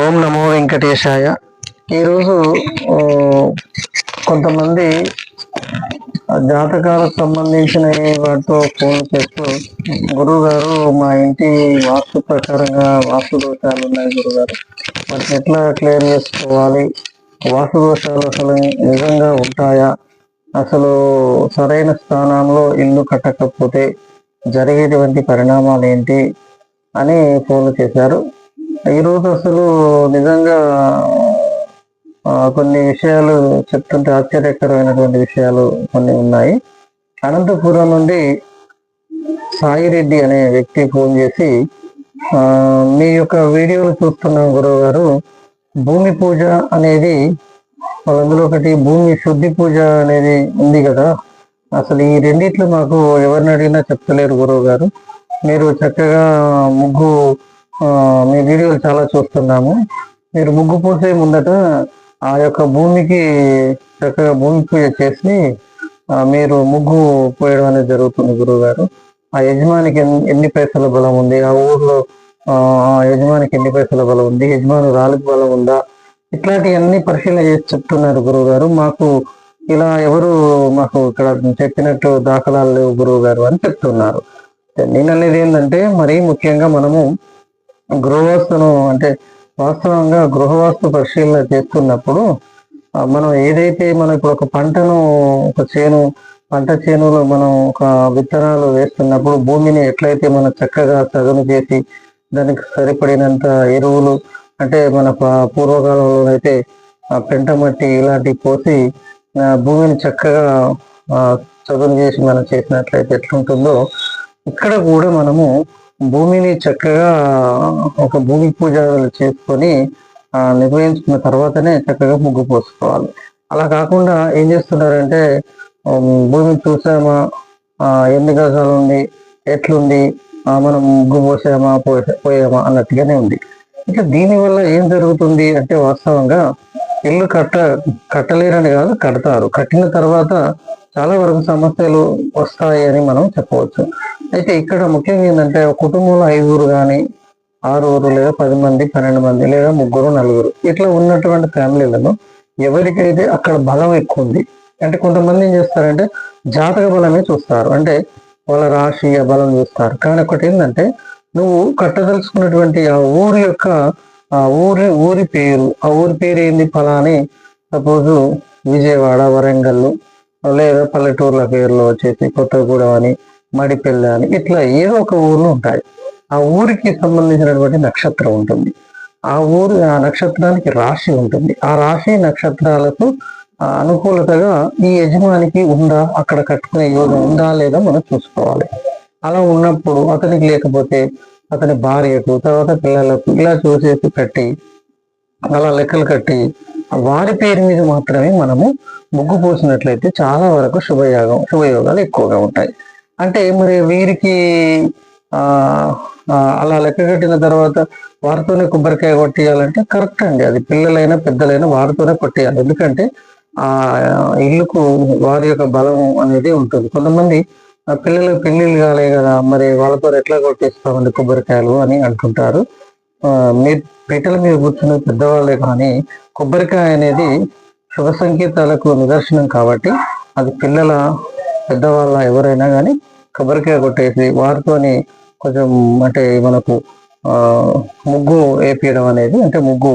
ఓం నమో వెంకటేశాయ. ఈరోజు కొంతమంది జాతకాలకు సంబంధించిన వాటితో ఫోన్ చేస్తూ గురువు గారు మా ఇంటి వాస్తు ప్రకారంగా వాస్తు దోషాలు ఉన్నాయి గురుగారు వాటిని ఎట్లా క్లియర్ చేసుకోవాలి? వాస్తు దోషాలు అసలు నిజంగా ఉంటాయా? అసలు సరైన స్థానంలో ఇల్లు కట్టకపోతే జరిగేటువంటి పరిణామాలు ఏంటి? అని ఫోన్లు చేశారు. ఈరోజు అసలు నిజంగా కొన్ని విషయాలు చెప్తుంటే ఆశ్చర్యకరమైనటువంటి విషయాలు కొన్ని ఉన్నాయి. అనంతపురం నుండి సాయిరెడ్డి అనే వ్యక్తి ఫోన్ చేసి మీ యొక్క వీడియోలు చూస్తున్నాం గురువు గారు భూమి పూజ అనేది అందులో ఒకటి భూమి శుద్ధి పూజ అనేది ఉంది కదా. అసలు ఈ రెండిట్లు మాకు ఎవరిని అడిగినా చెప్తలేరు గురువు గారు మీరు చక్కగా ముగ్గు మీ వీడియోలు చాలా చూస్తున్నాము. మీరు ముగ్గు పూసే ముందట ఆ యొక్క భూమికి చక్కగా భూమి పూజ చేసి మీరు ముగ్గు పోయడం అనేది జరుగుతుంది గురువు గారు ఆ యజమానికి ఎన్ని- పైసల బలం ఉంది? ఆ ఊర్లో ఆ యజమానికి ఎన్ని పైసల బలం ఉంది? యజమాను రాళ్ళకి బలం ఉందా? ఇట్లాంటివన్నీ పరిశీలన చేసి చెప్తున్నారు గురువు గారు మాకు ఇలా ఎవరు మాకు ఇక్కడ చెప్పినట్టు దాఖలాలు లేవు గురువు గారు అని చెప్తున్నారు. నేను అనేది ఏంటంటే మరీ ముఖ్యంగా మనము గృహవాస్తును అంటే వాస్తవంగా గృహవాస్తు పరిశీలన చేస్తున్నప్పుడు మనం ఏదైతే మనం ఇప్పుడు ఒక పంటను ఒక చేను పంట చేనులో మనం ఒక విత్తనాలు వేస్తున్నప్పుడు భూమిని ఎట్లయితే మనం చక్కగా చదును చేసి దానికి సరిపడినంత ఎరువులు అంటే మన పూర్వకాలంలో అయితే ఆ పెంట మట్టి ఇలాంటివి పోసి భూమిని చక్కగా చదును చేసి మనం చేసినట్లయితే ఎట్లుంటుందో ఇక్కడ కూడా మనము భూమిని చక్కగా ఒక భూమి పూజ చేసుకొని నిర్వహించుకున్న తర్వాతనే చక్కగా ముగ్గు పోసుకోవాలి. అలా కాకుండా ఏం చేస్తున్నారంటే భూమిని చూసామా? ఎన్ని గజాలు ఉంది? ఎట్లుంది? మనం ముగ్గు పోసామా? పోయామా? అన్నట్టుగానే ఉంది. ఇట్లా దీని వల్ల ఏం జరుగుతుంది అంటే వాస్తవంగా ఇల్లు కట్ట కట్టలేరని కాదు కడతారు. కట్టిన తర్వాత చాలా వరకు సమస్యలు వస్తాయి అని మనం చెప్పవచ్చు. అయితే ఇక్కడ ముఖ్యంగా ఏంటంటే కుటుంబంలో ఐదుగురు కానీ ఆరుగురు లేదా పది మంది పన్నెండు మంది లేదా ముగ్గురు నలుగురు ఇట్లా ఉన్నటువంటి ఫ్యామిలీలలో ఎవరికైతే అక్కడ బలం ఎక్కువ ఉంది అంటే కొంతమంది ఏం చేస్తారంటే జాతక బలమే చూస్తారు. అంటే వాళ్ళ రాశి బలం చూస్తారు. కానీ ఒకటి ఏంటంటే నువ్వు కట్టదలుచుకున్నటువంటి ఆ ఊరి యొక్క ఆ ఊరి ఊరి పేరు ఆ ఊరి పేరు ఏంది ఫలాని సపోజ్ విజయవాడ వరంగల్ లేదా పల్లెటూర్ల పేర్లు వచ్చేసి కొత్తగూడెం అని మడిపెల్లి అని ఇట్లా ఏదో ఒక ఊర్లు ఉంటాయి. ఆ ఊరికి సంబంధించినటువంటి నక్షత్రం ఉంటుంది. ఆ ఊరు ఆ నక్షత్రానికి రాశి ఉంటుంది. ఆ రాశి నక్షత్రాలకు అనుకూలతగా ఈ యజమానికి ఉందా అక్కడ కట్టుకునే యోగం ఉందా లేదా మనం చూసుకోవాలి. అలా ఉన్నప్పుడు అతనికి లేకపోతే అతని భార్యకు తర్వాత పిల్లలకు ఇలా చూసేసి కట్టి అలా లెక్కలు కట్టి వారి పేరు మీద మాత్రమే మనము ముగ్గు పోసినట్లయితే చాలా వరకు శుభయోగం శుభయోగాలు ఎక్కువగా ఉంటాయి. అంటే మరి వీరికి అలా లెక్క కట్టిన తర్వాత వారితోనే కొబ్బరికాయ కొట్టేయాలంటే కరెక్ట్ అండి. అది పిల్లలైనా పెద్దలైనా వారితోనే కొట్టేయాలి. ఎందుకంటే ఆ ఇల్లుకు వారి యొక్క బలం అనేది ఉంటుంది. కొంతమంది పిల్లలు పెళ్ళిళ్ళు కాలే కదా మరి వాళ్ళతో ఎట్లా కొట్టేస్తామండి కొబ్బరికాయలు అని అంటుంటారు. మీ పీటల మీద కూర్చున్న పెద్దవాళ్ళే కానీ కొబ్బరికాయ అనేది శుభ సంకేతాలకు నిదర్శనం కాబట్టి అది పిల్లల పెద్దవాళ్ళ ఎవరైనా కానీ కొబ్బరికాయ కొట్టేసి వారితోని కొంచెం అంటే మనకు ముగ్గు వేపించడం అనేది అంటే ముగ్గు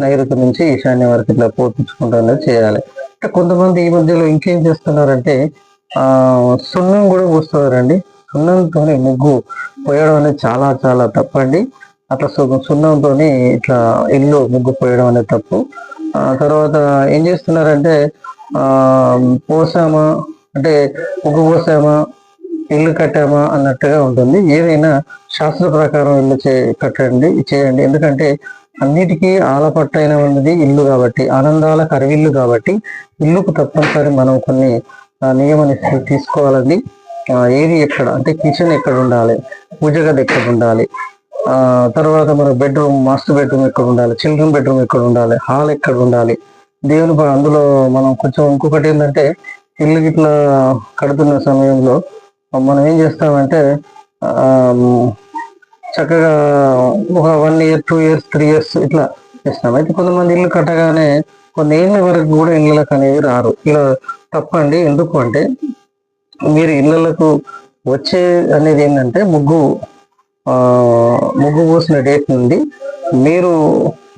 నైరుతి నుంచి ఈశాన్యం వరకు ఇట్లా పోపించుకుంటూ అనేది చేయాలి. అంటే కొంతమంది ఈ మధ్యలో ఇంకేం చేస్తున్నారంటే ఆ సున్నం కూడా పూస్తున్నారండి సున్నంతోనే ముగ్గు పోయడం అనేది చాలా చాలా తప్పండి. అట్లా సు- సున్నంతోని ఇట్లా ఇల్లు ముగ్గు పోయడం అనేది తప్పు. ఆ తర్వాత ఏం చేస్తున్నారంటే ఆ పోసామా అంటే ఉగ్గు పోసామా ఇల్లు కట్టామా అన్నట్టుగా ఉంటుంది. ఏదైనా శాస్త్ర ప్రకారం ఇల్లు చే కట్టండి చేయండి. ఎందుకంటే అన్నిటికీ ఆలపట్టైన ఉన్నది ఇల్లు కాబట్టి ఆనందాల కరివిల్లు కాబట్టి ఇల్లుకు తప్పనిసరి మనం కొన్ని ఆ, నియమ తీసుకోవాలండి. ఏది ఎక్కడ అంటే కిచెన్ ఎక్కడ ఉండాలి పూజ గది ఎక్కడ ఉండాలి ఆ తర్వాత మన బెడ్రూమ్ మాస్టర్ బెడ్రూమ్ ఎక్కడ ఉండాలి చిల్డ్రన్ బెడ్రూమ్ ఎక్కడ ఉండాలి హాల్ ఎక్కడ ఉండాలి దేవుని అందులో మనం కొంచెం ఇంకొకటి ఏంటంటే ఇల్లు ఇట్లా కడుతున్న సమయంలో మనం ఏం చేస్తామంటే చక్కగా ఒక one year two years three years ఇట్లా చేస్తాం. అయితే కొంతమంది ఇల్లు కట్టగానే కొన్ని ఏళ్ళ వరకు కూడా ఇళ్ళకి అనేవి రారు. ఇలా తప్పండి. ఎందుకు అంటే మీరు ఇళ్ళకు వచ్చే అనేది ఏంటంటే ముగ్గు ముగ్గు పోసిన డేట్ నుండి మీరు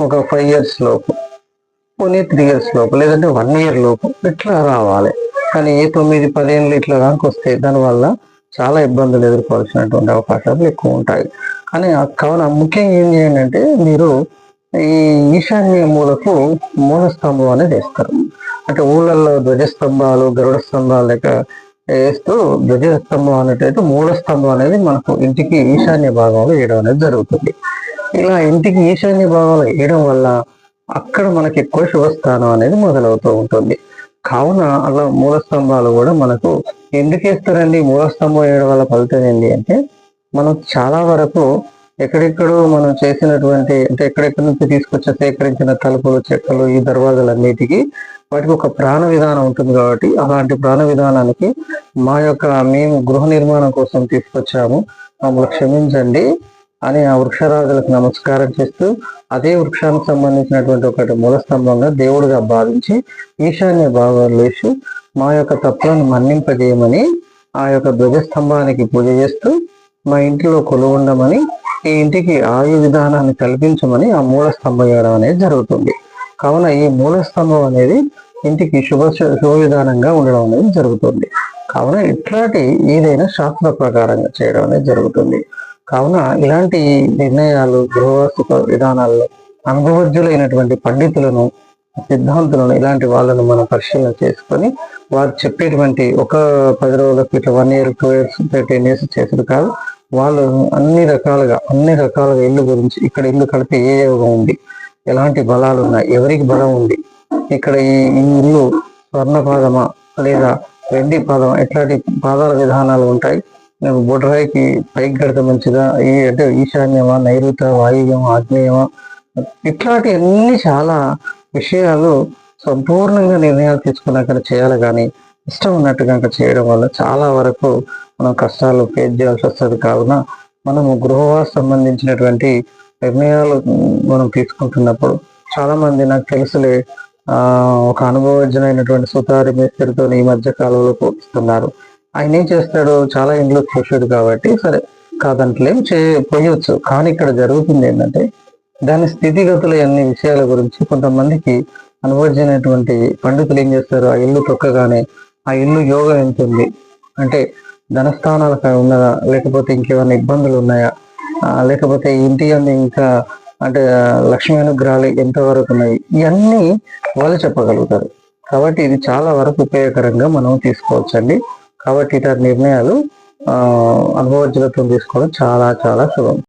ఒక ఫైవ్ ఇయర్స్ లోపు పోనీ త్రీ ఇయర్స్ లోపు లేదంటే వన్ ఇయర్ లోపు ఇట్లా రావాలి. కానీ తొమ్మిది పదిహేను ఇట్లా దానికి వస్తే దానివల్ల చాలా ఇబ్బందులు ఎదుర్కోవాల్సినటువంటి అవకాశాలు ఎక్కువ ఉంటాయి. కానీ ఆ కావున ముఖ్యంగా ఏం చేయండి అంటే మీరు ఈ ఈశాన్య మూలకు మూల స్తంభం అనేది వేస్తారు. అంటే ఊళ్ళల్లో ధ్వజస్తంభాలు గరుడ స్తంభాలు లేక వేస్తూ ధ్వజస్తంభం అనేటైతే మూల స్తంభం అనేది మనకు ఇంటికి ఈశాన్య భాగంలో వేయడం అనేది జరుగుతుంది. ఇలా ఇంటికి ఈశాన్య భాగంలో వేయడం వల్ల అక్కడ మనకి ఎక్కువ శుభస్థానం అనేది మొదలవుతూ ఉంటుంది. కావున అలా మూల స్తంభాలు కూడా మనకు ఎందుకు వేస్తారండి మూల స్తంభం వేయడం వల్ల ఫలితం ఏంటి అంటే మనం చాలా వరకు ఎక్కడెక్కడో మనం చేసినటువంటి అంటే ఎక్కడెక్కడి నుంచి తీసుకొచ్చి సేకరించిన తలుపులు చెక్కలు ఈ దర్వాజలన్నిటికీ వాటికి ఒక ప్రాణ విధానం ఉంటుంది కాబట్టి అలాంటి ప్రాణ విధానానికి మా యొక్క మేము గృహ నిర్మాణం కోసం తీసుకొచ్చాము. మమ్మల్ని క్షమించండి. అని ఆ వృక్షరాజులకు నమస్కారం చేస్తూ అదే వృక్షానికి సంబంధించినటువంటి ఒకటి మూల స్తంభంగా దేవుడిగా భావించి ఈశాన్య భావాలు వేసి మా యొక్క తప్పులను మన్నింపజేయమని ఆ యొక్క ధ్వజస్తంభానికి పూజ చేస్తూ మా ఇంటిలో కొలువుండమని ఈ ఇంటికి ఆయు విధానాన్ని కల్పించమని ఆ మూల స్తంభం వేయడం అనేది జరుగుతుంది. కావున ఈ మూల స్తంభం అనేది ఇంటికి శుభ శుభ విధానంగా ఉండడం అనేది జరుగుతుంది. కావున ఇట్లాంటి ఏదైనా శాస్త్ర ప్రకారంగా చేయడం అనేది జరుగుతుంది. కావున ఇలాంటి నిర్ణయాలు గృహవాస్తు విధానాల్లో అనుభవజ్ఞులైనటువంటి పండితులను సిద్ధాంతులను ఇలాంటి వాళ్ళను మనం పరిశీలన చేసుకొని వారు చెప్పేటువంటి ఒక పది రోజుల క్రితం one year two years ten years చేసేది కాదు వాళ్ళు అన్ని రకాలుగా అన్ని రకాలుగా ఇల్లు గురించి ఇక్కడ ఇల్లు కడితే ఏ యోగం ఉంది? ఎలాంటి బలాలు ఉన్నాయి? ఎవరికి బలం ఉంది? ఇక్కడ ఈ ఈ ఇల్లు స్వర్ణ పాదమా లేదా వెండి పాదమా? ఎట్లాంటి పాదాల విధానాలు ఉంటాయి? బుడ్రాయికి పైకి కడితే మంచిదా? ఈ అంటే ఈశాన్యమా నైరుత వాయువ్యం ఆగ్నేయమా? ఇట్లాంటి అన్ని చాలా విషయాలు సంపూర్ణంగా నిర్ణయాలు తీసుకున్నాక చేయాలి కానీ ఇష్టం ఉన్నట్టు కనుక చేయడం వల్ల చాలా వరకు మనం కష్టాలు ఫేస్ చేయాల్సి వస్తుంది. కావున మనము గృహవాస సంబంధించినటువంటి నిర్ణయాలు మనం తీసుకుంటున్నప్పుడు చాలామంది నాకు తెలుసులే ఒక అనుభవజ్ఞమైనటువంటి సుతారి మేస్త్రితో ఈ మధ్య కాలంలో పోస్తున్నారు ఆయన ఏం చేస్తాడు చాలా ఇంట్లో చూసాడు కాబట్టి సరే కాదంటలేం చేయ పోయొచ్చు కానీ ఇక్కడ జరుగుతుంది ఏంటంటే దాని స్థితిగతుల అన్ని విషయాల గురించి కొంతమందికి అనుభవించినటువంటి పండితులు ఏం చేస్తారు? ఆ ఇల్లు తొక్కగానే ఆ ఇల్లు యోగం ఎంత ఉంది? అంటే ధనస్థానాలకు ఉన్నదా? లేకపోతే ఇంకేమైనా ఇబ్బందులు ఉన్నాయా? లేకపోతే ఇంటి అందు ఇంకా అంటే లక్ష్మీ అనుగ్రహాలు ఎంతవరకు ఉన్నాయి? ఇవన్నీ వాళ్ళు చెప్పగలుగుతారు. కాబట్టి ఇది చాలా వరకు ఉపయోగకరంగా మనం తీసుకోవచ్చండి. కాబట్టి ఇతర నిర్ణయాలు ఆ అనుభవజ్ఞులతో తీసుకోవడం చాలా చాలా సులభం.